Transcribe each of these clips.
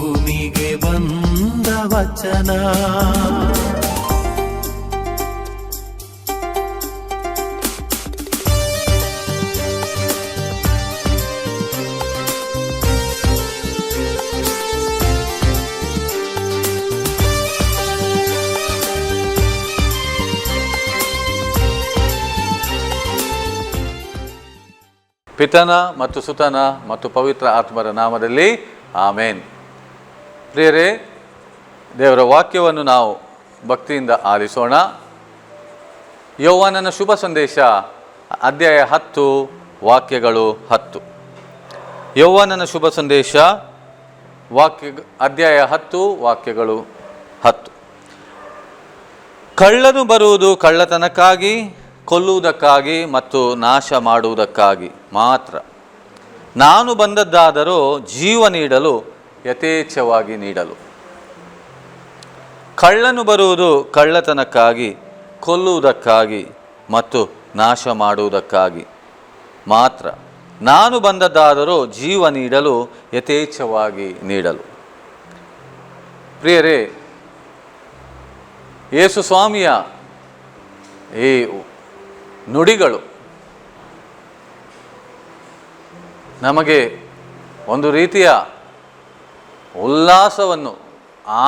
ಭೂಮಿಗೆ ಬಂದ ವಚನ. ಪಿತನ ಮತ್ತು ಸುತನ ಮತ್ತು ಪವಿತ್ರ ಆತ್ಮರ ನಾಮದಲ್ಲಿ ಆಮೇನ್. ಪ್ರಿಯರೇ ದೇವರ ವಾಕ್ಯವನ್ನು ನಾವು ಭಕ್ತಿಯಿಂದ ಆಲಿಸೋಣ. ಯೌವನನ ಶುಭ ಸಂದೇಶ, ಅಧ್ಯಾಯ ಹತ್ತು, ವಾಕ್ಯಗಳು ಹತ್ತು. ಯೌವನನ ಶುಭ ಸಂದೇಶ, ವಾಕ್ಯ, ಅಧ್ಯಾಯ ಹತ್ತು, ವಾಕ್ಯಗಳು ಹತ್ತು. ಕಳ್ಳನು ಬರುವುದು ಕಳ್ಳತನಕ್ಕಾಗಿ, ಕೊಲ್ಲುವುದಕ್ಕಾಗಿ ಮತ್ತು ನಾಶ ಮಾಡುವುದಕ್ಕಾಗಿ ಮಾತ್ರ. ನಾನು ಬಂದದ್ದಾದರೂ ಜೀವ ನೀಡಲು ಯಥೇಚ್ಛವಾಗಿ ನೀಡಲು. ಕಳ್ಳನು ಬರುವುದು ಕಳ್ಳತನಕ್ಕಾಗಿ, ಕೊಲ್ಲುವುದಕ್ಕಾಗಿ ಮತ್ತು ನಾಶ ಮಾಡುವುದಕ್ಕಾಗಿ. ಮಾತ್ರ ನಾನು ಬಂದದ್ದಾದರೂ ಜೀವ ನೀಡಲು ಯಥೇಚ್ಛವಾಗಿ ನೀಡಲು. ಪ್ರಿಯರೇ, ಯೇಸು ಸ್ವಾಮಿಯ ಈ ನುಡಿಗಳು ನಮಗೆ ಒಂದು ರೀತಿಯ ಉಲ್ಲಾಸವನ್ನು,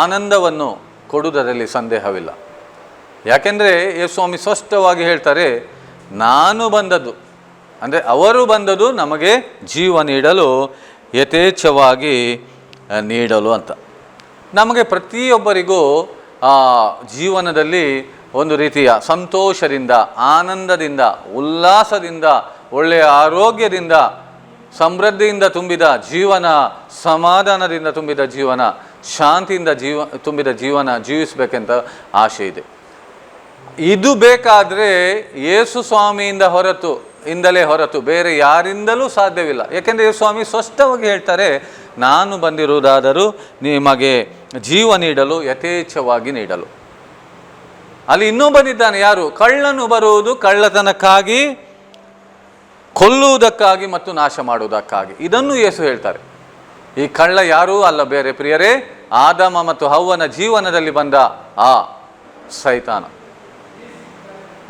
ಆನಂದವನ್ನು ಕೊಡುವುದರಲ್ಲಿ ಸಂದೇಹವಿಲ್ಲ. ಯಾಕೆಂದರೆ ಯೇಸುಸ್ವಾಮಿ ಸ್ಪಷ್ಟವಾಗಿ ಹೇಳ್ತಾರೆ, ನಾನು ಬಂದದ್ದು, ಅಂದರೆ ಅವರು ಬಂದದ್ದು ನಮಗೆ ಜೀವ ನೀಡಲು, ಯಥೇಚ್ಛವಾಗಿ ನೀಡಲು ಅಂತ. ನಮಗೆ ಪ್ರತಿಯೊಬ್ಬರಿಗೂ ಜೀವನದಲ್ಲಿ ಒಂದು ರೀತಿಯ ಸಂತೋಷದಿಂದ, ಆನಂದದಿಂದ, ಉಲ್ಲಾಸದಿಂದ, ಒಳ್ಳೆಯ ಆರೋಗ್ಯದಿಂದ ಸಮೃದ್ಧಿಯಿಂದ ತುಂಬಿದ ಜೀವನ, ಸಮಾಧಾನದಿಂದ ತುಂಬಿದ ಜೀವನ, ಶಾಂತಿಯಿಂದ ಜೀವ, ತುಂಬಿದ ಜೀವನ ಜೀವಿಸಬೇಕೆಂತ ಆಸೆ ಇದೆ. ಇದು ಬೇಕಾದರೆ ಯೇಸು ಸ್ವಾಮಿಯಿಂದ ಹೊರತು, ಇಂದಲೇ ಹೊರತು ಬೇರೆ ಯಾರಿಂದಲೂ ಸಾಧ್ಯವಿಲ್ಲ. ಯಾಕೆಂದರೆ ಸ್ವಾಮಿ ಸ್ಪಷ್ಟವಾಗಿ ಹೇಳ್ತಾರೆ, ನಾನು ಬಂದಿರುವುದಾದರೂ ನಿಮಗೆ ಜೀವ ನೀಡಲು, ಯಥೇಚ್ಛವಾಗಿ ನೀಡಲು. ಅಲ್ಲಿ ಇನ್ನೂ ಬಂದಿದ್ದಾನೆ ಯಾರು? ಕಳ್ಳನು ಬರುವುದು ಕಳ್ಳತನಕ್ಕಾಗಿ ಕೊಲ್ಲುವುದಕ್ಕಾಗಿ ಮತ್ತು ನಾಶ ಮಾಡುವುದಕ್ಕಾಗಿ. ಇದನ್ನು ಯೇಸು ಹೇಳ್ತಾರೆ. ಈ ಕಳ್ಳ ಯಾರೂ? ಅಲ್ಲ, ಬೇರೆ ಪ್ರಿಯರೇ, ಆದಮ ಮತ್ತು ಹವ್ವನ ಜೀವನದಲ್ಲಿ ಬಂದ ಆ ಸೈತಾನ.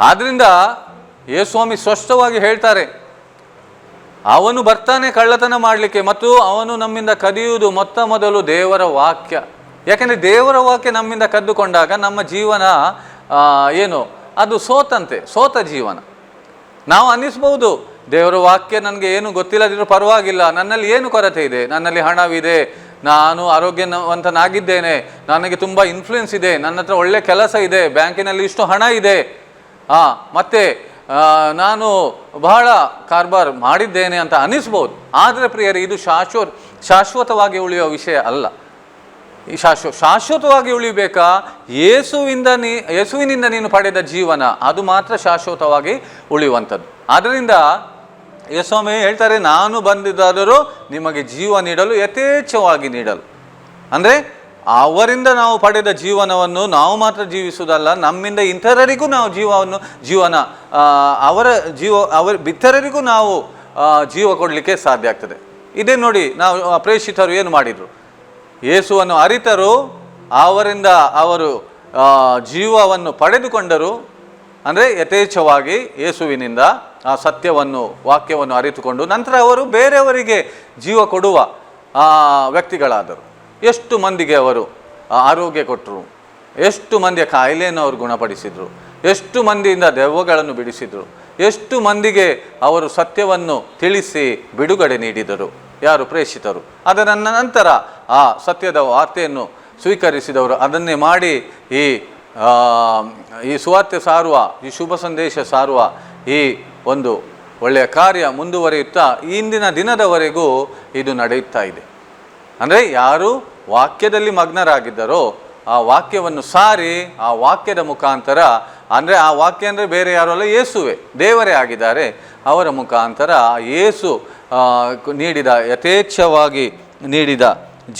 ಆದ್ರಿಂದ ಯೇಸ್ವಾಮಿ ಸ್ಪಷ್ಟವಾಗಿ ಹೇಳ್ತಾರೆ, ಅವನು ಬರ್ತಾನೆ ಕಳ್ಳತನ ಮಾಡಲಿಕ್ಕೆ ಮತ್ತು ಅವನು ನಮ್ಮಿಂದ ಕದಿಯುವುದು ಮೊತ್ತ ಮೊದಲು ದೇವರ ವಾಕ್ಯ. ಯಾಕೆಂದರೆ ದೇವರ ವಾಕ್ಯ ನಮ್ಮಿಂದ ಕದ್ದುಕೊಂಡಾಗ ನಮ್ಮ ಜೀವನ ಏನು? ಅದು ಸೋತಂತೆ, ಸೋತ ಜೀವನ. ನಾವು ಅನ್ನಿಸ್ಬೋದು ದೇವರ ವಾಕ್ಯ ನನಗೆ ಏನು ಗೊತ್ತಿಲ್ಲದಿದ್ರೂ ಪರವಾಗಿಲ್ಲ. ನನ್ನಲ್ಲಿ ಏನು ಕೊರತೆ ಇದೆ? ನನ್ನಲ್ಲಿ ಹಣವಿದೆ. ನಾನು ಆರೋಗ್ಯವಂತನಾಗಿದ್ದೇನೆ. ನನಗೆ ತುಂಬ ಇನ್ಫ್ಲುಯೆನ್ಸ್ ಇದೆ. ನನ್ನ ಹತ್ರ ಒಳ್ಳೆ ಕೆಲಸ ಇದೆ. ಬ್ಯಾಂಕಿನಲ್ಲಿ ಇಷ್ಟು ಹಣ ಇದೆ. ಆ, ಮತ್ತೆ ನಾನು ಬಹಳ ಕಾರ್ಬಾರ್ ಮಾಡಿದ್ದೇನೆ ಅಂತ ಅನಿಸ್ಬೋದು. ಆದರೆ ಪ್ರಿಯರೇ ಇದು ಶಾಶ್ವತ ಶಾಶ್ವತವಾಗಿ ಉಳಿಯುವ ವಿಷಯ ಅಲ್ಲ. ಈ ಶಾಶ್ವ ಶಾಶ್ವತವಾಗಿ ಉಳಿಬೇಕಾ? ಯೇಸುವಿಂದ ನೀ ಯೇಸುವಿನಿಂದ ನೀನು ಪಡೆದ ಜೀವನ ಅದು ಮಾತ್ರ ಶಾಶ್ವತವಾಗಿ ಉಳಿಯುವಂಥದ್ದು. ಆದ್ದರಿಂದ ಯೇಸ್ವಾಮಿ ಹೇಳ್ತಾರೆ, ನಾನು ಬಂದಿದ್ದಾದರೂ ನಿಮಗೆ ಜೀವ ನೀಡಲು ಯಥೇಚ್ಛವಾಗಿ ನೀಡಲು. ಅಂದರೆ, ಅವರಿಂದ ನಾವು ಪಡೆದ ಜೀವನವನ್ನು ನಾವು ಮಾತ್ರ ಜೀವಿಸುವುದಲ್ಲ, ನಮ್ಮಿಂದ ಇತರರಿಗೂ ನಾವು ಜೀವವನ್ನು, ಜೀವನ ಅವರ ಜೀವ, ಅವರ, ಬಿತ್ತರರಿಗೂ ನಾವು ಜೀವ ಕೊಡಲಿಕ್ಕೆ ಸಾಧ್ಯ ಆಗ್ತದೆ. ಇದೇ ನೋಡಿ, ನಾವು ಪ್ರೇಷಿತರು ಏನು ಮಾಡಿದರು? ಯೇಸುವನ್ನು ಅರಿತರು, ಅವರಿಂದ ಅವರು ಜೀವವನ್ನು ಪಡೆದುಕೊಂಡರು, ಅಂದರೆ ಯಥೇಚ್ಛವಾಗಿ ಯೇಸುವಿನಿಂದ ಆ ಸತ್ಯವನ್ನು, ವಾಕ್ಯವನ್ನು ಅರಿತುಕೊಂಡು ನಂತರ ಅವರು ಬೇರೆಯವರಿಗೆ ಜೀವ ಕೊಡುವ ವ್ಯಕ್ತಿಗಳಾದರು. ಎಷ್ಟು ಮಂದಿಗೆ ಅವರು ಆರೋಗ್ಯ ಕೊಟ್ಟರು ಎಷ್ಟು ಮಂದಿಯ ಕಾಯಿಲೆಯನ್ನು ಅವರು ಗುಣಪಡಿಸಿದರು? ಎಷ್ಟು ಮಂದಿಯಿಂದ ದೆವ್ವಗಳನ್ನು ಬಿಡಿಸಿದರು? ಎಷ್ಟು ಮಂದಿಗೆ ಅವರು ಸತ್ಯವನ್ನು ತಿಳಿಸಿ ಬಿಡುಗಡೆ ನೀಡಿದರು? ಯಾರು ಪ್ರೇಷಿತರು? ಅದರ ನಂತರ ಆ ಸತ್ಯದ ವಾರ್ತೆಯನ್ನು ಸ್ವೀಕರಿಸಿದವರು. ಅದನ್ನೇ ಮಾಡಿ ಈ ಈ ಸುವಾರ್ತೆ ಸಾರುವ, ಈ ಶುಭ ಸಂದೇಶ ಸಾರುವ ಈ ಒಂದು ಒಳ್ಳೆಯ ಕಾರ್ಯ ಮುಂದುವರಿಯುತ್ತಾ ಇಂದಿನ ದಿನದವರೆಗೂ ಇದು ನಡೆಯುತ್ತಾ ಇದೆ. ಅಂದರೆ ಯಾರು ವಾಕ್ಯದಲ್ಲಿ ಮಗ್ನರಾಗಿದ್ದರೋ ಆ ವಾಕ್ಯವನ್ನು ಸಾರಿ ಆ ವಾಕ್ಯದ ಮುಖಾಂತರ, ಅಂದರೆ ಆ ವಾಕ್ಯ ಅಂದರೆ ಬೇರೆ ಯಾರು ಅಲ್ಲ, ಯೇಸುವೆ, ದೇವರೇ ಆಗಿದ್ದಾರೆ. ಅವರ ಮುಖಾಂತರ ಯೇಸು ನೀಡಿದ ಯಥೇಚ್ಛವಾಗಿ ನೀಡಿದ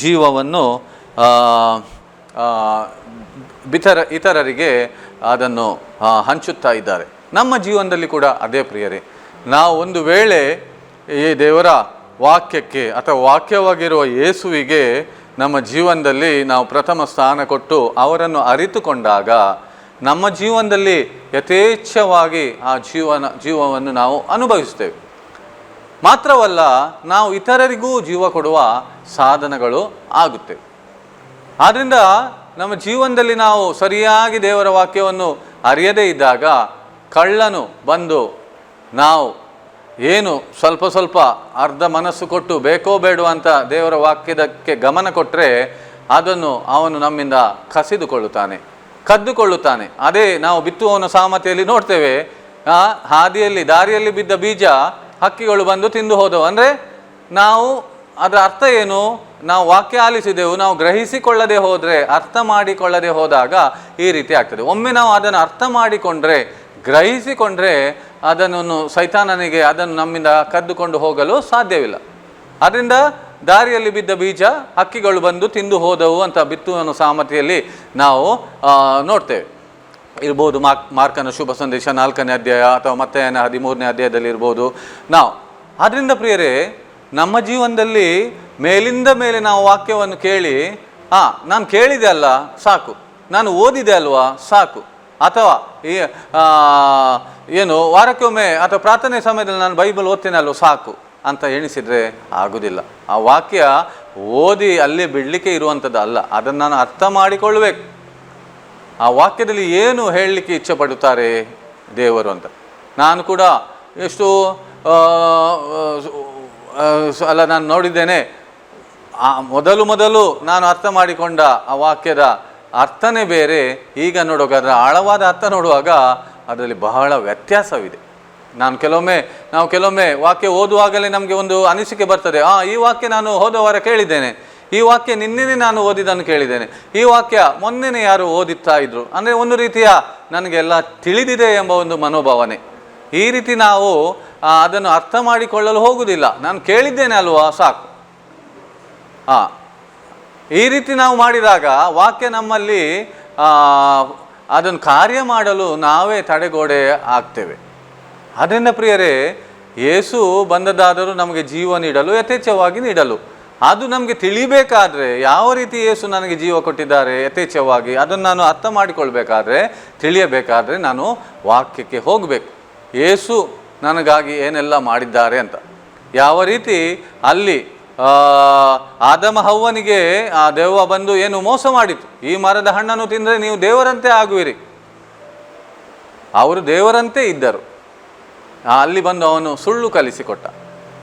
ಜೀವವನ್ನು ಬಿತರ, ಇತರರಿಗೆ ಅದನ್ನು ಹಂಚುತ್ತಾ ಇದ್ದಾರೆ. ನಮ್ಮ ಜೀವನದಲ್ಲಿ ಕೂಡ ಅದೇ ಪ್ರಿಯರೇ, ನಾವು ಒಂದು ವೇಳೆ ಈ ದೇವರ ವಾಕ್ಯಕ್ಕೆ ಅಥವಾ ವಾಕ್ಯವಾಗಿರುವ ಯೇಸುವಿಗೆ ನಮ್ಮ ಜೀವನದಲ್ಲಿ ನಾವು ಪ್ರಥಮ ಸ್ಥಾನ ಕೊಟ್ಟು ಅವರನ್ನು ಅರಿತುಕೊಂಡಾಗ ನಮ್ಮ ಜೀವನದಲ್ಲಿ ಯಥೇಚ್ಛವಾಗಿ ಆ ಜೀವನ, ಜೀವವನ್ನು ನಾವು ಅನುಭವಿಸ್ತೇವೆ ಮಾತ್ರವಲ್ಲ, ನಾವು ಇತರರಿಗೂ ಜೀವ ಕೊಡುವ ಸಾಧನಗಳು ಆಗುತ್ತೆ. ಆದ್ದರಿಂದ ನಮ್ಮ ಜೀವನದಲ್ಲಿ ನಾವು ಸರಿಯಾಗಿ ದೇವರ ವಾಕ್ಯವನ್ನು ಅರಿಯದೇ ಇದ್ದಾಗ ಕಳ್ಳನು ಬಂದು ನಾವು ಏನು ಸ್ವಲ್ಪ ಸ್ವಲ್ಪ ಅರ್ಧ ಮನಸ್ಸು ಕೊಟ್ಟು ಬೇಕೋ ಬೇಡೋ ಅಂತ ದೇವರ ವಾಕ್ಯದಕ್ಕೆ ಗಮನ ಕೊಟ್ಟರೆ ಅದನ್ನು ಅವನು ನಮ್ಮಿಂದ ಕಸಿದುಕೊಳ್ಳುತ್ತಾನೆ, ಕದ್ದುಕೊಳ್ಳುತ್ತಾನೆ. ಅದೇ ನಾವು ಬಿತ್ತುವವನ ಸಾಮತೆಯಲ್ಲಿ ನೋಡ್ತೇವೆ ಹಾದಿಯಲ್ಲಿ, ದಾರಿಯಲ್ಲಿ ಬಿದ್ದ ಬೀಜ ಹಕ್ಕಿಗಳು ಬಂದು ತಿಂದು ಹೋದವು. ಅಂದರೆ ನಾವು ಅದರ ಅರ್ಥ ಏನು? ನಾವು ವಾಕ್ಯ ಆಲಿಸಿದೆವು, ನಾವು ಗ್ರಹಿಸಿಕೊಳ್ಳದೆ ಹೋದರೆ, ಅರ್ಥ ಮಾಡಿಕೊಳ್ಳದೆ ಹೋದಾಗ ಈ ರೀತಿ ಆಗ್ತದೆ. ಒಮ್ಮೆ ನಾವು ಅದನ್ನು ಅರ್ಥ ಮಾಡಿಕೊಂಡ್ರೆ, ಗ್ರಹಿಸಿಕೊಂಡ್ರೆ ಅದನ್ನು ಸೈತಾನನಿಗೆ, ಅದನ್ನು ನಮ್ಮಿಂದ ಕದ್ದುಕೊಂಡು ಹೋಗಲು ಸಾಧ್ಯವಿಲ್ಲ. ಅದರಿಂದ ದಾರಿಯಲ್ಲಿ ಬಿದ್ದ ಬೀಜ, ಹಕ್ಕಿಗಳು ಬಂದು ತಿಂದು ಹೋದವು ಅಂತ ಬಿತ್ತುವನು ಸಾಮರ್ಥ್ಯದಲ್ಲಿ ನಾವು ನೋಡ್ತೇವೆ. ಇರ್ಬೋದು ಮಾರ್ಕ್ ಮಾರ್ಕನ ಶುಭ ಸಂದೇಶ ನಾಲ್ಕನೇ ಅಧ್ಯಾಯ ಅಥವಾ ಮತ್ತೆ ಹದಿಮೂರನೇ ಅಧ್ಯಾಯದಲ್ಲಿ ಇರ್ಬೋದು ನಾವು. ಆದ್ದರಿಂದ ಪ್ರಿಯರೇ, ನಮ್ಮ ಜೀವನದಲ್ಲಿ ಮೇಲಿಂದ ಮೇಲೆ ನಾವು ವಾಕ್ಯವನ್ನು ಕೇಳಿ, ಆ, ನಾನು ಕೇಳಿದೆ ಅಲ್ಲ, ಸಾಕು. ನಾನು ಓದಿದೆ ಅಲ್ವಾ, ಸಾಕು. ಅಥವಾ ಏನು, ವಾರಕ್ಕೊಮ್ಮೆ ಅಥವಾ ಪ್ರಾರ್ಥನೆ ಸಮಯದಲ್ಲಿ ನಾನು ಬೈಬಲ್ ಓದ್ತೇನೆ ಅಲ್ವ, ಸಾಕು. ಅಂತ ಎಣಿಸಿದರೆ ಆಗುವುದಿಲ್ಲ ಆ ವಾಕ್ಯ ಓದಿ ಅಲ್ಲೇ ಬಿಡಲಿಕ್ಕೆ ಇರುವಂಥದ್ದು ಅಲ್ಲ. ಅದನ್ನು ನಾನು ಅರ್ಥ ಮಾಡಿಕೊಳ್ಳಬೇಕು. ಆ ವಾಕ್ಯದಲ್ಲಿ ಏನು ಹೇಳಲಿಕ್ಕೆ ಇಚ್ಛೆ ಪಡುತ್ತಾರೆ ದೇವರು ಅಂತ. ನಾನು ಕೂಡ ಎಷ್ಟು ಅಲ್ಲ, ನಾನು ನೋಡಿದ್ದೇನೆ. ಆ ಮೊದಲು ಮೊದಲು ನಾನು ಅರ್ಥ ಮಾಡಿಕೊಂಡ ಆ ವಾಕ್ಯದ ಅರ್ಥನೇ ಬೇರೆ. ಈಗ ನೋಡುವಾಗ ಅದರ ಆಳವಾದ ಅರ್ಥ ನೋಡುವಾಗ ಅದರಲ್ಲಿ ಬಹಳ ವ್ಯತ್ಯಾಸವಿದೆ. ನಾನು ಕೆಲವೊಮ್ಮೆ, ನಾವು ಕೆಲವೊಮ್ಮೆ ವಾಕ್ಯ ಓದುವಾಗಲೇ ನಮಗೆ ಒಂದು ಅನಿಸಿಕೆ ಬರ್ತದೆ. ಆ, ಈ ವಾಕ್ಯ ನಾನು ಹೋದ ವಾರ ಕೇಳಿದ್ದೇನೆ. ಈ ವಾಕ್ಯ ನಿನ್ನೆನೇ ನಾನು ಓದಿದ್ದನ್ನು ಕೇಳಿದ್ದೇನೆ. ಈ ವಾಕ್ಯ ಮೊನ್ನೆನೇ ಯಾರು ಓದಿತ್ತಾ ಇದ್ರು. ಅಂದರೆ ಒಂದು ರೀತಿಯ ನನಗೆಲ್ಲ ತಿಳಿದಿದೆ ಎಂಬ ಒಂದು ಮನೋಭಾವನೆ. ಈ ರೀತಿ ನಾವು ಅದನ್ನು ಅರ್ಥ ಮಾಡಿಕೊಳ್ಳಲು ಹೋಗುವುದಿಲ್ಲ. ನಾನು ಕೇಳಿದ್ದೇನೆ ಅಲ್ವಾ, ಸಾಕು. ಆ, ಈ ರೀತಿ ನಾವು ಮಾಡಿದಾಗ ವಾಕ್ಯ ನಮ್ಮಲ್ಲಿ ಅದನ್ನು ಕಾರ್ಯ ಮಾಡಲು ನಾವೇ ತಡೆಗೋಡೆ ಆಗ್ತೇವೆ. ಅದರಿಂದ ಪ್ರಿಯರೇ ಯೇಸು ಬಂದದ್ದಾದರೂ ನಮಗೆ ಜೀವ ನೀಡಲು, ಯಥೇಚ್ಛವಾಗಿ ನೀಡಲು. ಅದು ನಮಗೆ ತಿಳಿಬೇಕಾದ್ರೆ, ಯಾವ ರೀತಿ ಯೇಸು ನನಗೆ ಜೀವ ಕೊಟ್ಟಿದ್ದಾರೆ ಯಥೇಚ್ಛವಾಗಿ, ಅದನ್ನು ನಾನು ಅರ್ಥ ಮಾಡಿಕೊಳ್ಬೇಕಾದ್ರೆ, ತಿಳಿಯಬೇಕಾದ್ರೆ ನಾನು ವಾಕ್ಯಕ್ಕೆ ಹೋಗಬೇಕು. ಯೇಸು ನನಗಾಗಿ ಏನೆಲ್ಲ ಮಾಡಿದ್ದಾರೆ ಅಂತ. ಯಾವ ರೀತಿ ಅಲ್ಲಿ ಆದಮ ಹವ್ವನಿಗೆ ಆ ದೆವ್ವ ಬಂದು ಏನು ಮೋಸ ಮಾಡಿತು? ಈ ಮರದ ಹಣ್ಣನ್ನು ತಿಂದರೆ ನೀವು ದೇವರಂತೆ ಆಗುವಿರಿ. ಅವರು ದೇವರಂತೆ ಇದ್ದರು. ಅಲ್ಲಿ ಬಂದು ಅವನು ಸುಳ್ಳು ಕಲಿಸಿಕೊಟ್ಟ.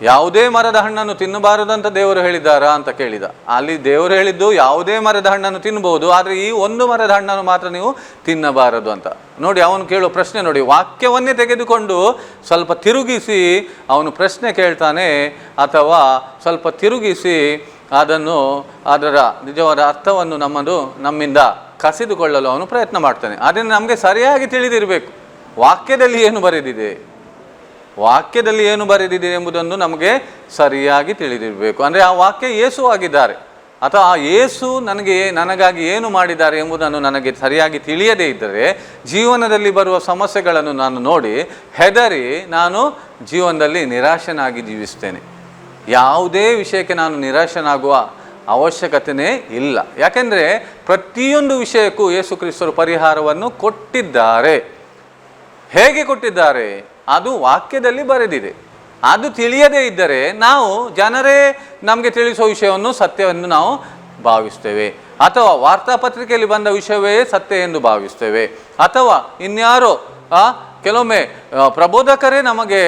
ಯಾವುದೇ ಮರದ ಹಣ್ಣನ್ನು ತಿನ್ನಬಾರದು ಅಂತ ದೇವರು ಹೇಳಿದ್ದಾರಾ ಅಂತ ಕೇಳಿದ. ಅಲ್ಲಿ ದೇವರು ಹೇಳಿದ್ದು ಯಾವುದೇ ಮರದ ಹಣ್ಣನ್ನು ತಿನ್ನಬಹುದು ಆದರೆ ಈ ಒಂದು ಮರದ ಹಣ್ಣನ್ನು ಮಾತ್ರ ನೀವು ತಿನ್ನಬಾರದು ಅಂತ. ನೋಡಿ, ಅವನು ಕೇಳೋ ಪ್ರಶ್ನೆ ನೋಡಿ, ವಾಕ್ಯವನ್ನೇ ತೆಗೆದುಕೊಂಡು ಸ್ವಲ್ಪ ತಿರುಗಿಸಿ ಅವನು ಪ್ರಶ್ನೆ ಕೇಳ್ತಾನೆ, ಅಥವಾ ಸ್ವಲ್ಪ ತಿರುಗಿಸಿ ಅದನ್ನು ಅದರ ನಿಜವಾದ ಅರ್ಥವನ್ನು ನಮ್ಮದು, ನಮ್ಮಿಂದ ಕಸಿದುಕೊಳ್ಳಲು ಅವನು ಪ್ರಯತ್ನ ಮಾಡ್ತಾನೆ. ಅದನ್ನು ನಮಗೆ ಸರಿಯಾಗಿ ತಿಳಿದಿರಬೇಕು. ವಾಕ್ಯದಲ್ಲಿ ಏನು ಬರೆದಿದೆ? ವಾಕ್ಯದಲ್ಲಿ ಏನು ಬರೆದಿದೆ ಎಂಬುದನ್ನು ನಮಗೆ ಸರಿಯಾಗಿ ತಿಳಿದಿರಬೇಕು. ಅಂದರೆ ಆ ವಾಕ್ಯ ಯೇಸು ಆಗಿದ್ದಾರೆ. ಅಥವಾ ಆ ಯೇಸು ನನಗೆ ನನಗಾಗಿ ಏನು ಮಾಡಿದ್ದಾರೆ ಎಂಬುದನ್ನು ನನಗೆ ಸರಿಯಾಗಿ ತಿಳಿಯದೇ ಇದ್ದರೆ ಜೀವನದಲ್ಲಿ ಬರುವ ಸಮಸ್ಯೆಗಳನ್ನು ನಾನು ನೋಡಿ ಹೆದರಿ ನಾನು ಜೀವನದಲ್ಲಿ ನಿರಾಶನಾಗಿ ಜೀವಿಸ್ತೇನೆ ಯಾವುದೇ ವಿಷಯಕ್ಕೆ ನಾನು ನಿರಾಶನಾಗುವ ಅವಶ್ಯಕತೆಯೇ ಇಲ್ಲ. ಯಾಕೆಂದರೆ ಪ್ರತಿಯೊಂದು ವಿಷಯಕ್ಕೂ ಯೇಸು ಕ್ರಿಸ್ತರು ಪರಿಹಾರವನ್ನು ಕೊಟ್ಟಿದ್ದಾರೆ. ಹೇಗೆ ಕೊಟ್ಟಿದ್ದಾರೆ? ಅದು ವಾಕ್ಯದಲ್ಲಿ ಬರೆದಿದೆ. ಅದು ತಿಳಿಯದೇ ಇದ್ದರೆ ನಾವು ಜನರೇ ನಮಗೆ ತಿಳಿಸುವ ವಿಷಯವನ್ನು ಸತ್ಯವೆಂದು ನಾವು ಭಾವಿಸ್ತೇವೆ. ಅಥವಾ ವಾರ್ತಾಪತ್ರಿಕೆಯಲ್ಲಿ ಬಂದ ವಿಷಯವೇ ಸತ್ಯ ಎಂದು ಭಾವಿಸ್ತೇವೆ. ಅಥವಾ ಇನ್ಯಾರೋ ಕೆಲವೊಮ್ಮೆ ಪ್ರಬೋಧಕರೇ ನಮಗೆ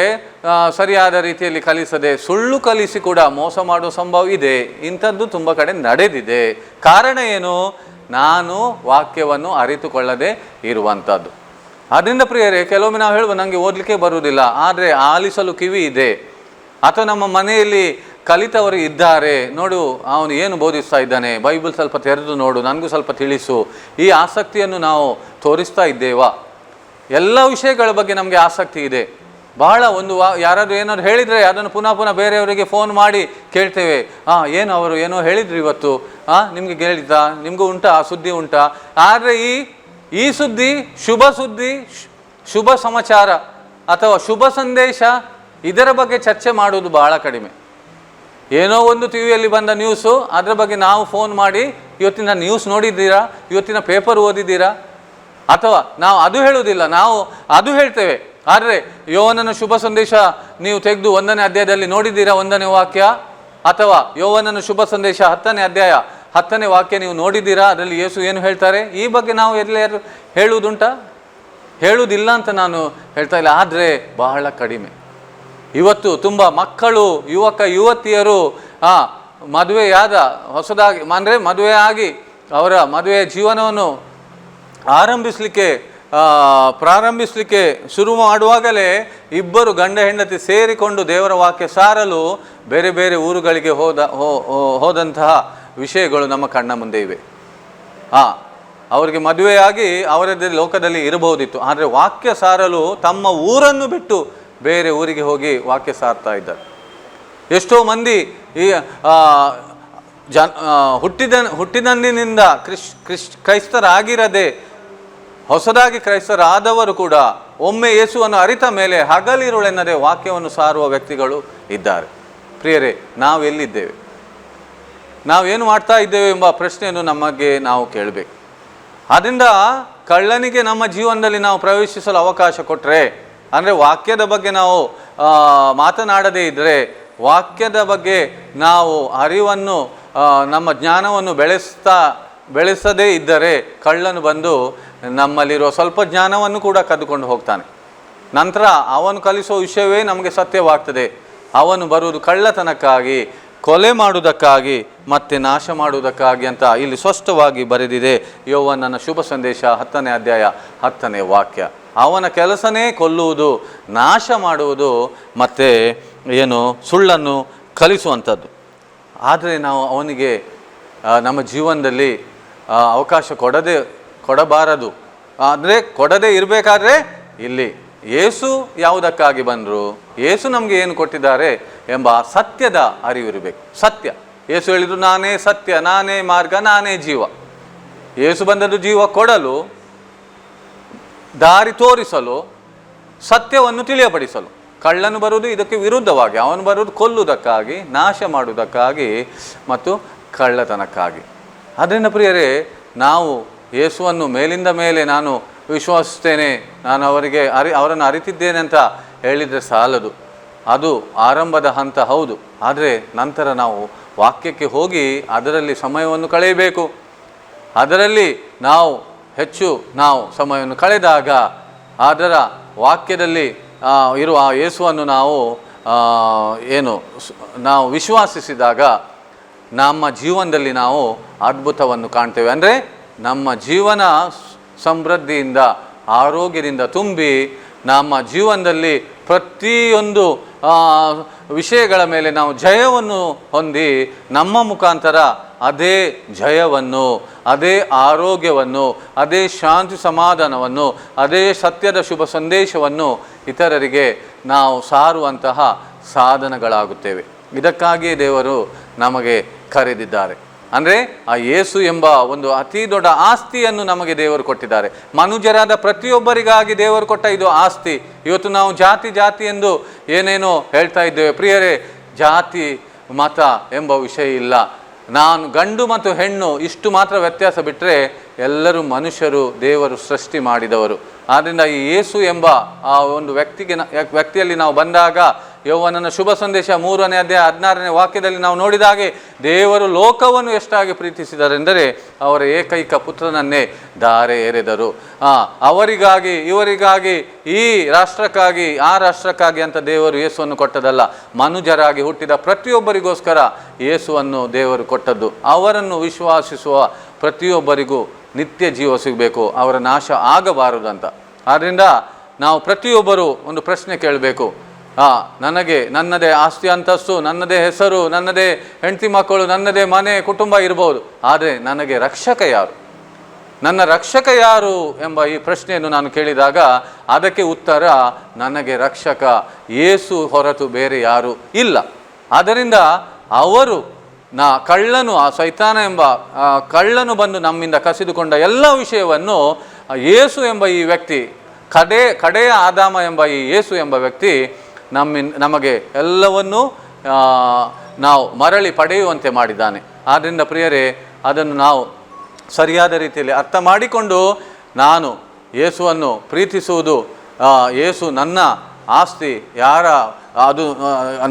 ಸರಿಯಾದ ರೀತಿಯಲ್ಲಿ ಕಲಿಸದೆ ಸುಳ್ಳು ಕಲಿಸಿ ಕೂಡ ಮೋಸ ಮಾಡುವ ಸಂಭವ ಇದೆ. ಇಂಥದ್ದು ತುಂಬ ಕಡೆ ನಡೆದಿದೆ. ಕಾರಣ ಏನು? ನಾನು ವಾಕ್ಯವನ್ನು ಅರಿತುಕೊಳ್ಳದೆ ಇರುವಂಥದ್ದು. ಅದರಿಂದ ಪ್ರಿಯರೇ, ಕೆಲವೊಮ್ಮೆ ನಾವು ಹೇಳುವ ನನಗೆ ಓದಲಿಕ್ಕೆ ಬರುವುದಿಲ್ಲ, ಆದರೆ ಆಲಿಸಲು ಕಿವಿ ಇದೆ. ಅಥವಾ ನಮ್ಮ ಮನೆಯಲ್ಲಿ ಕಲಿತವರು ಇದ್ದಾರೆ. ನೋಡು, ಅವನು ಏನು ಬೋಧಿಸ್ತಾ ಇದ್ದಾನೆ? ಬೈಬಲ್ ಸ್ವಲ್ಪ ತೆರೆದು ನೋಡು, ನನಗೂ ಸ್ವಲ್ಪ ತಿಳಿಸು. ಈ ಆಸಕ್ತಿಯನ್ನು ನಾವು ತೋರಿಸ್ತಾ ಇದ್ದೇವಾ? ಎಲ್ಲ ವಿಷಯಗಳ ಬಗ್ಗೆ ನಮಗೆ ಆಸಕ್ತಿ ಇದೆ. ಬಹಳ ಒಂದು ವಾ, ಯಾರಾದರೂ ಏನಾದ್ರು ಹೇಳಿದರೆ ಅದನ್ನು ಪುನಃ ಪುನಃ ಬೇರೆಯವರಿಗೆ ಫೋನ್ ಮಾಡಿ ಕೇಳ್ತೇವೆ. ಹಾಂ ಏನು ಅವರು, ಏನೋ ಹೇಳಿದ್ರು ಇವತ್ತು? ಹಾಂ ನಿಮಗೆ ಕೇಳಿದ್ದ? ನಿಮಗೂ ಉಂಟಾ? ಸುದ್ದಿ ಉಂಟಾ? ಆದರೆ ಈ ಈ ಸುದ್ದಿ ಶುಭ ಸುದ್ದಿ ಶುಭ ಸಮಾಚಾರ ಅಥವಾ ಶುಭ ಸಂದೇಶ ಇದರ ಬಗ್ಗೆ ಚರ್ಚೆ ಮಾಡುವುದು ಬಹಳ ಕಡಿಮೆ. ಏನೋ ಒಂದು ಟಿ ವಿಯಲ್ಲಿ ಬಂದ ನ್ಯೂಸು ಅದರ ಬಗ್ಗೆ ನಾವು ಫೋನ್ ಮಾಡಿ, ಇವತ್ತಿನ ನ್ಯೂಸ್ ನೋಡಿದ್ದೀರಾ? ಇವತ್ತಿನ ಪೇಪರ್ ಓದಿದ್ದೀರಾ? ಅಥವಾ ನಾವು ಅದು ಹೇಳುವುದಿಲ್ಲ, ನಾವು ಅದು ಹೇಳ್ತೇವೆ. ಆದರೆ, ಯೋವನನ ಶುಭ ಸಂದೇಶ ನೀವು ತೆಗೆದು ಒಂದನೇ ಅಧ್ಯಾಯದಲ್ಲಿ ನೋಡಿದ್ದೀರಾ? ಒಂದನೇ ವಾಕ್ಯ? ಅಥವಾ, ಯೋವನನ ಶುಭ ಸಂದೇಶ ಹತ್ತನೇ ಅಧ್ಯಾಯ ಹತ್ತನೇ ವಾಕ್ಯ ನೀವು ನೋಡಿದ್ದೀರಾ? ಅದರಲ್ಲಿ ಯೇಸು ಏನು ಹೇಳ್ತಾರೆ? ಈ ಬಗ್ಗೆ ನಾವು ಎಲ್ಲರೂ ಹೇಳುವುದುಂಟ? ಹೇಳುವುದಿಲ್ಲ ಅಂತ ನಾನು ಹೇಳ್ತಾ ಇಲ್ಲ, ಆದರೆ ಬಹಳ ಕಡಿಮೆ. ಇವತ್ತು ತುಂಬ ಮಕ್ಕಳು, ಯುವಕ, ಯುವತಿಯರು ಮದುವೆಯಾದ, ಹೊಸದಾಗಿ, ಅಂದರೆ ಮದುವೆ ಆಗಿ ಅವರ ಮದುವೆಯ ಜೀವನವನ್ನು ಆರಂಭಿಸಲಿಕ್ಕೆ ಪ್ರಾರಂಭಿಸಲಿಕ್ಕೆ ಶುರು ಮಾಡುವಾಗಲೇ ಇಬ್ಬರು ಗಂಡ ಹೆಂಡತಿ ಸೇರಿಕೊಂಡು ದೇವರ ವಾಕ್ಯ ಸಾರಲು ಬೇರೆ ಬೇರೆ ಊರುಗಳಿಗೆ ಹೋದ ಹೋದಂತಹ ವಿಷಯಗಳು ನಮ್ಮ ಕಣ್ಣ ಮುಂದೆ ಇವೆ. ಹಾಂ ಅವರಿಗೆ ಮದುವೆಯಾಗಿ ಅವರದೇ ಲೋಕದಲ್ಲಿ ಇರಬಹುದಿತ್ತು. ಆದರೆ ವಾಕ್ಯ ಸಾರಲು ತಮ್ಮ ಊರನ್ನು ಬಿಟ್ಟು ಬೇರೆ ಊರಿಗೆ ಹೋಗಿ ವಾಕ್ಯ ಸಾರ್ತಾ ಇದ್ದಾರೆ. ಎಷ್ಟೋ ಮಂದಿ ಈ ಜನ್ ಹುಟ್ಟಿದ, ಹುಟ್ಟಿದಂದಿನಿಂದ ಕ್ರಿಶ್ ಕ್ರಿಶ್, ಕ್ರೈಸ್ತರಾಗಿರದೆ ಹೊಸದಾಗಿ ಕ್ರೈಸ್ತರಾದವರು ಕೂಡ ಒಮ್ಮೆ ಯೇಸುವನ್ನು ಅರಿತ ಮೇಲೆ ಹಗಲಿರುಳೆನ್ನದೆ ವಾಕ್ಯವನ್ನು ಸಾರುವ ವ್ಯಕ್ತಿಗಳು ಇದ್ದಾರೆ. ಪ್ರಿಯರೇ ನಾವು ಎಲ್ಲಿದ್ದೇವೆ ನಾವೇನು ಮಾಡ್ತಾ ಇದ್ದೇವೆ ಎಂಬ ಪ್ರಶ್ನೆಯನ್ನು ನಮಗೆ ನಾವು ಕೇಳಬೇಕು. ಆದ್ದರಿಂದ ಕಳ್ಳನಿಗೆ ನಮ್ಮ ಜೀವನದಲ್ಲಿ ನಾವು ಪ್ರವೇಶಿಸಲು ಅವಕಾಶ ಕೊಟ್ಟರೆ ಅಂದರೆ ವಾಕ್ಯದ ಬಗ್ಗೆ ನಾವು ಮಾತನಾಡದೇ ಇದ್ದರೆ ವಾಕ್ಯದ ಬಗ್ಗೆ ನಾವು ಅರಿವನ್ನು ನಮ್ಮ ಜ್ಞಾನವನ್ನು ಬೆಳೆಸ್ತಾ, ಬೆಳೆಸದೇ ಇದ್ದರೆ ಕಳ್ಳನು ಬಂದು ನಮ್ಮಲ್ಲಿರುವ ಸ್ವಲ್ಪ ಜ್ಞಾನವನ್ನು ಕೂಡ ಕದ್ದುಕೊಂಡು ಹೋಗ್ತಾನೆ. ನಂತರ ಅವನು ಕಲಿಸುವ ವಿಷಯವೇ ನಮಗೆ ಸತ್ಯವಾಗ್ತದೆ. ಅವನು ಬರುವುದು ಕಳ್ಳತನಕ್ಕಾಗಿ, ಕೊಲೆ ಮಾಡುವುದಕ್ಕಾಗಿ ಮತ್ತೆ ನಾಶ ಮಾಡುವುದಕ್ಕಾಗಿ ಅಂತ ಇಲ್ಲಿ ಸ್ಪಷ್ಟವಾಗಿ ಬರೆದಿದೆ ಯೌವನನ ಶುಭ ಸಂದೇಶ ಹತ್ತನೇ ಅಧ್ಯಾಯ ಹತ್ತನೇ ವಾಕ್ಯ. ಅವನ ಕೆಲಸನೇ ಕೊಲ್ಲುವುದು, ನಾಶ ಮಾಡುವುದು, ಮತ್ತು ಏನು ಸುಳ್ಳನ್ನು ಕಲಿಸುವಂಥದ್ದು. ಆದರೆ ನಾವು ಅವನಿಗೆ ನಮ್ಮ ಜೀವನದಲ್ಲಿ ಅವಕಾಶ ಕೊಡದೆ, ಕೊಡಬಾರದು. ಅಂದರೆ ಕೊಡದೆ ಇರಬೇಕಾದ್ರೆ ಇಲ್ಲಿ ಏಸು ಯಾವುದಕ್ಕಾಗಿ ಬಂದರು, ಏಸು ನಮಗೆ ಏನು ಕೊಟ್ಟಿದ್ದಾರೆ ಎಂಬ ಸತ್ಯದ ಅರಿವಿರಬೇಕು, ಸತ್ಯ. ಏಸು ಹೇಳಿದ್ರು, ನಾನೇ ಸತ್ಯ, ನಾನೇ ಮಾರ್ಗ, ನಾನೇ ಜೀವ. ಏಸು ಬಂದದ್ದು ಜೀವ ಕೊಡಲು, ದಾರಿ ತೋರಿಸಲು, ಸತ್ಯವನ್ನು ತಿಳಿಯಪಡಿಸಲು. ಕಳ್ಳನು ಬರುವುದು ಇದಕ್ಕೆ ವಿರುದ್ಧವಾಗಿ, ಅವನು ಬರುವುದು ಕೊಲ್ಲುವುದಕ್ಕಾಗಿ, ನಾಶ ಮಾಡುವುದಕ್ಕಾಗಿ ಮತ್ತು ಕಳ್ಳತನಕ್ಕಾಗಿ. ಅದರಿಂದ ಪ್ರಿಯರೇ, ನಾವು ಯೇಸುವನ್ನು ಮೇಲಿಂದ ಮೇಲೆ ನಾನು ವಿಶ್ವಾಸಿಸ್ತೇನೆ ನಾನು ಅವರಿಗೆ ಅರಿ, ಅವರನ್ನು ಅರಿತಿದ್ದೇನೆ ಅಂತ ಹೇಳಿದರೆ ಸಾಲದು. ಅದು ಆರಂಭದ ಹಂತ ಹೌದು. ಆದರೆ ನಂತರ ನಾವು ವಾಕ್ಯಕ್ಕೆ ಹೋಗಿ ಅದರಲ್ಲಿ ಸಮಯವನ್ನು ಕಳೆಯಬೇಕು. ಅದರಲ್ಲಿ ನಾವು ಹೆಚ್ಚು ನಾವು ಸಮಯವನ್ನು ಕಳೆದಾಗ ಅದರ ವಾಕ್ಯದಲ್ಲಿ ಇರುವ ಆ ಯೇಸುವನ್ನು ನಾವು ಏನು ನಾವು ವಿಶ್ವಾಸಿಸಿದಾಗ ನಮ್ಮ ಜೀವನದಲ್ಲಿ ನಾವು ಅದ್ಭುತವನ್ನು ಕಾಣ್ತೇವೆ. ಅಂದರೆ ನಮ್ಮ ಜೀವನ ಸಮೃದ್ಧಿಯಿಂದ, ಆರೋಗ್ಯದಿಂದ ತುಂಬಿ ನಮ್ಮ ಜೀವನದಲ್ಲಿ ಪ್ರತಿಯೊಂದು ವಿಷಯಗಳ ಮೇಲೆ ನಾವು ಜಯವನ್ನು ಹೊಂದಿ ನಮ್ಮ ಮುಖಾಂತರ ಅದೇ ಜಯವನ್ನು, ಅದೇ ಆರೋಗ್ಯವನ್ನು, ಅದೇ ಶಾಂತಿ ಸಮಾಧಾನವನ್ನು, ಅದೇ ಸತ್ಯದ ಶುಭ ಸಂದೇಶವನ್ನು ಇತರರಿಗೆ ನಾವು ಸಾರುವಂತಹ ಸಾಧನಗಳಾಗುತ್ತೇವೆ. ಇದಕ್ಕಾಗಿಯೇ ದೇವರು ನಮಗೆ ಕರೆದಿದ್ದಾರೆ. ಅಂದರೆ ಆ ಯೇಸು ಎಂಬ ಒಂದು ಅತಿ ದೊಡ್ಡ ಆಸ್ತಿಯನ್ನು ನಮಗೆ ದೇವರು ಕೊಟ್ಟಿದ್ದಾರೆ. ಮನುಜರಾದ ಪ್ರತಿಯೊಬ್ಬರಿಗಾಗಿ ದೇವರು ಕೊಟ್ಟ ಇದು ಆಸ್ತಿ. ಇವತ್ತು ನಾವು ಜಾತಿ ಜಾತಿ ಎಂದು ಏನೇನೋ ಹೇಳ್ತಾ ಇದ್ದೇವೆ. ಪ್ರಿಯರೇ, ಜಾತಿ ಮತ ಎಂಬ ವಿಷಯ ಇಲ್ಲ. ನಾನು ಗಂಡು ಮತ್ತು ಹೆಣ್ಣು ಇಷ್ಟು ಮಾತ್ರ ವ್ಯತ್ಯಾಸ ಬಿಟ್ಟರೆ ಎಲ್ಲರೂ ಮನುಷ್ಯರು ದೇವರು ಸೃಷ್ಟಿ ಮಾಡಿದವರು. ಆದ್ದರಿಂದ ಈ ಯೇಸು ಎಂಬ ಆ ಒಂದು ವ್ಯಕ್ತಿಗೆ ವ್ಯಕ್ತಿಯಲ್ಲಿ ನಾವು ಬಂದಾಗ ಯೌವನನ ಶುಭ ಸಂದೇಶ ಮೂರನೇ ಅಧ್ಯಾಯ ಹದಿನಾರನೇ ವಾಕ್ಯದಲ್ಲಿ ನಾವು ನೋಡಿದಾಗೆ ದೇವರು ಲೋಕವನ್ನು ಎಷ್ಟಾಗಿ ಪ್ರೀತಿಸಿದರೆಂದರೆ ಅವರ ಏಕೈಕ ಪುತ್ರನನ್ನೇ ಧಾರೆ ಎರೆದರು. ಅವರಿಗಾಗಿ, ಇವರಿಗಾಗಿ, ಈ ರಾಷ್ಟ್ರಕ್ಕಾಗಿ, ಆ ರಾಷ್ಟ್ರಕ್ಕಾಗಿ ಅಂತ ದೇವರು ಯೇಸುವನ್ನು ಕೊಟ್ಟದಲ್ಲ, ಮನುಜರಾಗಿ ಹುಟ್ಟಿದ ಪ್ರತಿಯೊಬ್ಬರಿಗೋಸ್ಕರ ಯೇಸುವನ್ನು ದೇವರು ಕೊಟ್ಟದ್ದು. ಅವರನ್ನು ವಿಶ್ವಾಸಿಸುವ ಪ್ರತಿಯೊಬ್ಬರಿಗೂ ನಿತ್ಯ ಜೀವ ಸಿಗಬೇಕು, ಅವರ ನಾಶ ಆಗಬಾರದು ಅಂತ. ಆದ್ದರಿಂದ ನಾವು ಪ್ರತಿಯೊಬ್ಬರು ಒಂದು ಪ್ರಶ್ನೆ ಕೇಳಬೇಕು. ಆ, ನನಗೆ, ನನ್ನದೇ ಆಸ್ತಿ ಅಂತಸ್ತು ನನ್ನದೇ ಹೆಸರು, ನನ್ನದೇ ಹೆಂಡತಿ ಮಕ್ಕಳು, ನನ್ನದೇ ಮನೆ, ಕುಟುಂಬ ಇರಬಹುದು ಆದರೆ ನನಗೆ ರಕ್ಷಕ ಯಾರು? ನನ್ನ ರಕ್ಷಕ ಯಾರು ಎಂಬ ಈ ಪ್ರಶ್ನೆಯನ್ನು ನಾನು ಕೇಳಿದಾಗ ಅದಕ್ಕೆ ಉತ್ತರ, ನನಗೆ ರಕ್ಷಕ ಏಸು ಹೊರತು ಬೇರೆ ಯಾರು ಇಲ್ಲ. ಆದ್ದರಿಂದ ಅವರು, ನಾ ಕಳ್ಳನು, ಆ ಸೈತಾನ ಎಂಬ ಕಳ್ಳನು ಬಂದು ನಮ್ಮಿಂದ ಕಸಿದುಕೊಂಡ ಎಲ್ಲ ವಿಷಯವನ್ನು ಏಸು ಎಂಬ ಈ ವ್ಯಕ್ತಿ ಕಡೆ ಕಡೆಯ ಆದಾಮ ಎಂಬ ಈ ಏಸು ಎಂಬ ವ್ಯಕ್ತಿ ನಮ್ಮಿನ್, ನಮಗೆ ಎಲ್ಲವನ್ನೂ ನಾವು ಮರಳಿ ಪಡೆಯುವಂತೆ ಮಾಡಿದ್ದಾನೆ. ಆದ್ದರಿಂದ ಪ್ರಿಯರೇ, ಅದನ್ನು ನಾವು ಸರಿಯಾದ ರೀತಿಯಲ್ಲಿ ಅರ್ಥ ಮಾಡಿಕೊಂಡು ನಾನು ಯೇಸುವನ್ನು ಪ್ರೀತಿಸುವುದು ಯೇಸು ನನ್ನ ಆಸ್ತಿ, ಯಾರ, ಅದು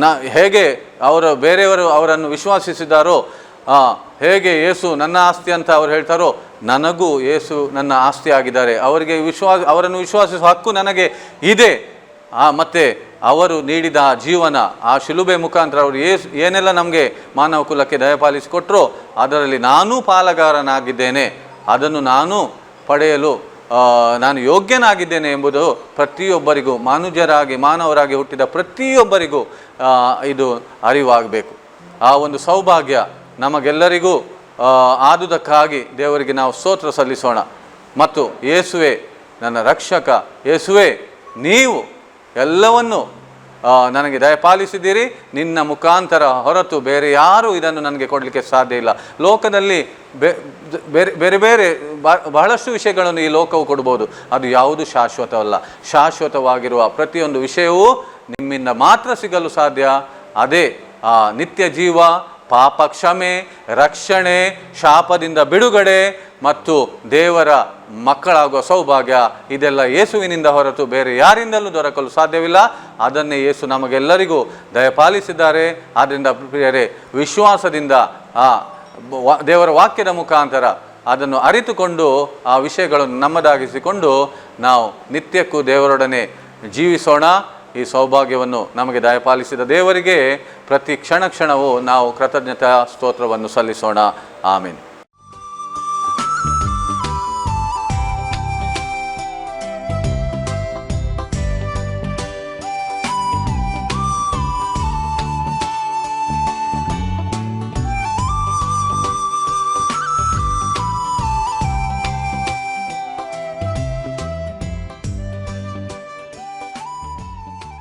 ನ, ಹೇಗೆ ಅವರು, ಬೇರೆಯವರು ಅವರನ್ನು ವಿಶ್ವಾಸಿಸಿದಾರೋ ಹೇಗೆ ಯೇಸು ನನ್ನ ಆಸ್ತಿ ಅಂತ ಅವ್ರು ಹೇಳ್ತಾರೋ, ನನಗೂ ಯೇಸು ನನ್ನ ಆಸ್ತಿ ಆಗಿದ್ದಾರೆ. ಅವರಿಗೆ ವಿಶ್ವಾಸ, ಅವರನ್ನು ವಿಶ್ವಾಸಿಸುವ ಹಕ್ಕು ನನಗೆ ಇದೆ. ಮತ್ತೆ ಅವರು ನೀಡಿದ ಜೀವನ, ಆ ಶಿಲುಬೆ ಮುಖಾಂತರ ಅವರು ಏನೆಲ್ಲ ನಮಗೆ ಮಾನವ ಕುಲಕ್ಕೆ ದಯಪಾಲಿಸಿಕೊಟ್ರೋ ಅದರಲ್ಲಿ ನಾನೂ ಪಾಲಗಾರನಾಗಿದ್ದೇನೆ. ಅದನ್ನು ನಾನು ಪಡೆಯಲು ನಾನು ಯೋಗ್ಯನಾಗಿದ್ದೇನೆ ಎಂಬುದು ಪ್ರತಿಯೊಬ್ಬರಿಗೂ, ಮಾನುಜರಾಗಿ, ಮಾನವರಾಗಿ ಹುಟ್ಟಿದ ಪ್ರತಿಯೊಬ್ಬರಿಗೂ ಇದು ಅರಿವಾಗಬೇಕು. ಆ ಒಂದು ಸೌಭಾಗ್ಯ ನಮಗೆಲ್ಲರಿಗೂ ಆದುದಕ್ಕಾಗಿ ದೇವರಿಗೆ ನಾವು ಸ್ತೋತ್ರ ಸಲ್ಲಿಸೋಣ. ಮತ್ತು ಯೇಸುವೆ ನನ್ನ ರಕ್ಷಕ, ಯೇಸುವೆ, ನೀವು ಎಲ್ಲವನ್ನು ನನಗೆ ದಯಪಾಲಿಸಿದ್ದೀರಿ. ನಿನ್ನ ಮುಖಾಂತರ ಹೊರತು ಬೇರೆ ಯಾರೂ ಇದನ್ನು ನನಗೆ ಕೊಡಲಿಕ್ಕೆ ಸಾಧ್ಯ ಇಲ್ಲ. ಲೋಕದಲ್ಲಿ ಬೇರೆ ಬೇರೆ ಬೇರೆ ಬಹಳಷ್ಟು ವಿಷಯಗಳನ್ನು ಈ ಲೋಕವು ಕೊಡ್ಬೋದು. ಅದು ಯಾವುದು ಶಾಶ್ವತವಲ್ಲ. ಶಾಶ್ವತವಾಗಿರುವ ಪ್ರತಿಯೊಂದು ವಿಷಯವೂ ನಿಮ್ಮಿಂದ ಮಾತ್ರ ಸಿಗಲು ಸಾಧ್ಯ. ಅದೇ, ಆ, ನಿತ್ಯ ಜೀವ ಪಾಪ ಕ್ಷಮೆ ರಕ್ಷಣೆ, ಶಾಪದಿಂದ ಬಿಡುಗಡೆ ಮತ್ತು ದೇವರ ಮಕ್ಕಳಾಗುವ ಸೌಭಾಗ್ಯ ಇದೆಲ್ಲ ಯೇಸುವಿನಿಂದ ಹೊರತು ಬೇರೆ ಯಾರಿಂದಲೂ ದೊರಕಲು ಸಾಧ್ಯವಿಲ್ಲ. ಅದನ್ನೇ ಯೇಸು ನಮಗೆಲ್ಲರಿಗೂ ದಯಪಾಲಿಸಿದ್ದಾರೆ ಆದ್ದರಿಂದ ಪ್ರಿಯರೇ, ವಿಶ್ವಾಸದಿಂದ, ಆ ದೇವರ ವಾಕ್ಯದ ಮುಖಾಂತರ ಅದನ್ನು ಅರಿತುಕೊಂಡು, ಆ ವಿಷಯಗಳನ್ನು ನಮ್ಮದಾಗಿಸಿಕೊಂಡು ನಾವು ನಿತ್ಯಕ್ಕೂ ದೇವರೊಡನೆ ಜೀವಿಸೋಣ. ಈ ಸೌಭಾಗ್ಯವನ್ನು ನಮಗೆ ದಯಪಾಲಿಸಿದ ದೇವರಿಗೆ ಪ್ರತಿ ಕ್ಷಣ ಕ್ಷಣವೂ ನಾವು ಕೃತಜ್ಞತಾ ಸ್ತೋತ್ರವನ್ನು ಸಲ್ಲಿಸೋಣ. ಆಮೇಲೆ